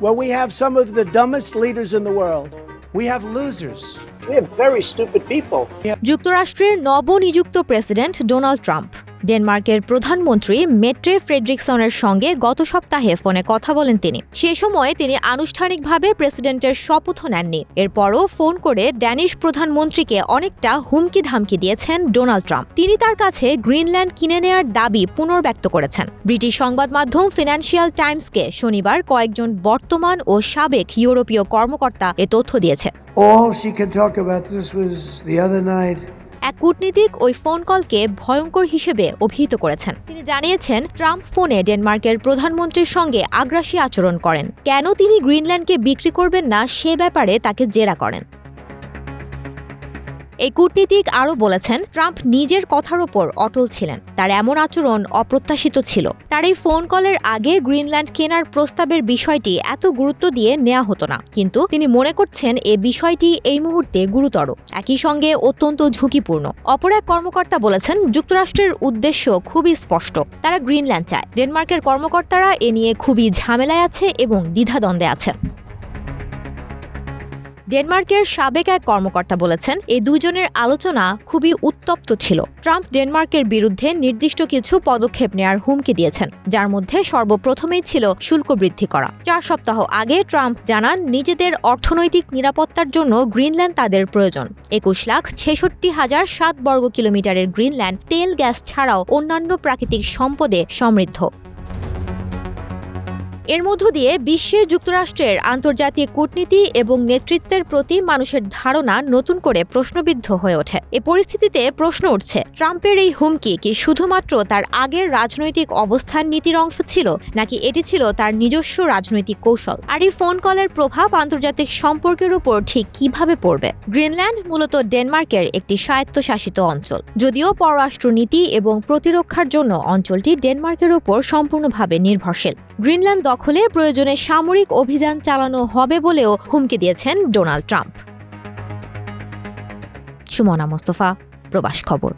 where we have some of the dumbest leaders in the world. We have losers. We have very stupid people. যুক্তরাষ্ট্রের নবনিযুক্ত president Donald Trump ডেনমার্কের প্রধানমন্ত্রী মেট্রে ফ্রেডরিকসনের সঙ্গে গত সপ্তাহে ফোনে কথা বলেন তিনি। সে সময় তিনি আনুষ্ঠানিকভাবে প্রেসিডেন্টের শপথও নেননি। এরপরও ফোন করে ড্যানিশ প্রধানমন্ত্রীকে অনেকটা হুমকি ধামকি দিয়েছেন ডোনাল্ড ট্রাম্প। তিনি তার কাছে গ্রিনল্যান্ড কিনে নেয়ার দাবি পুনর্ব্যক্ত করেছেন। ব্রিটিশ সংবাদ মাধ্যম ফিনান্সিয়াল টাইমসকে শনিবার কয়েকজন বর্তমান ও সাবেক ইউরোপীয় কর্মকর্তা এ তথ্য দিয়েছে। All she could talk about this was the other night. এক কূটনীতিক ওই ফোন কলকে ভয়ঙ্কর হিসেবে অভিহিত করেছেন। তিনি জানিয়েছেন, ট্রাম্প ফোনে ডেনমার্কের প্রধানমন্ত্রীর সঙ্গে আগ্রাসী আচরণ করেন। কেন তিনি গ্রিনল্যান্ডকে বিক্রি করবেন না সে ব্যাপারে তাকে জেরা করেন। এই কূটনীতিক আরও বলেছেন, ট্রাম্প নিজের কথার ওপর অটল ছিলেন। তার এমন আচরণ অপ্রত্যাশিত ছিল। তার এই ফোন কলের আগে গ্রিনল্যান্ড কেনার প্রস্তাবের বিষয়টি এত গুরুত্ব দিয়ে নেওয়া হতো না। কিন্তু তিনি মনে করছেন এ বিষয়টি এই মুহূর্তে গুরুতর। একই সঙ্গে অত্যন্ত ঝুঁকিপূর্ণ। অপর এক কর্মকর্তা বলেছেন, যুক্তরাষ্ট্রের উদ্দেশ্য খুবই স্পষ্ট। তারা গ্রিনল্যান্ড চায়। ডেনমার্কের কর্মকর্তারা এ নিয়ে খুবই ঝামেলায় আছে এবং দ্বিধাদ্বন্দ্বে আছে। ডেনমার্কের সাবেক এক কর্মকর্তা বলেছেন, এই দুজনের আলোচনা খুবই উত্তপ্ত ছিল। ট্রাম্প ডেনমার্কের বিরুদ্ধে নির্দিষ্ট কিছু পদক্ষেপ নেয়ার হুমকি দিয়েছেন, যার মধ্যে সর্বপ্রথমেই ছিল শুল্ক বৃদ্ধি করা। চার সপ্তাহ আগে ট্রাম্প জানান, নিজেদের অর্থনৈতিক নিরাপত্তার জন্য গ্রিনল্যান্ড তাদের প্রয়োজন। একুশ লাখ ছেষট্টি হাজার সাত বর্গ কিলোমিটারের গ্রিনল্যান্ড তেল, গ্যাস ছাড়াও অন্যান্য প্রাকৃতিক সম্পদে সমৃদ্ধ। এর মধ্য দিয়ে বিশ্বে যুক্তরাষ্ট্রের আন্তর্জাতিক কূটনীতি এবং নেতৃত্বের প্রতি মানুষের ধারণা নতুন করে প্রশ্নবিদ্ধ হয়ে ওঠে। এ পরিস্থিতিতে প্রশ্ন উঠছে, ট্রাম্পের এই হুমকি কি শুধুমাত্র তার আগের রাজনৈতিক অবস্থান নীতির অংশ ছিল, নাকি এটি ছিল তার নিজস্ব রাজনৈতিক কৌশল? আর এই ফোন কলের প্রভাব আন্তর্জাতিক সম্পর্কের উপর ঠিক কীভাবে পড়বে? গ্রিনল্যান্ড মূলত ডেনমার্কের একটি স্বায়ত্তশাসিত অঞ্চল। যদিও পররাষ্ট্রনীতি এবং প্রতিরক্ষার জন্য অঞ্চলটি ডেনমার্কের উপর সম্পূর্ণভাবে নির্ভরশীল। গ্রিনল্যান্ড দখলে প্রয়োজনে সামরিক অভিযান চালানো হবে বলেও হুমকি দিয়েছেন ডোনাল্ড ট্রাম্প। সুমনা মোস্তফা, প্রবাস খবর।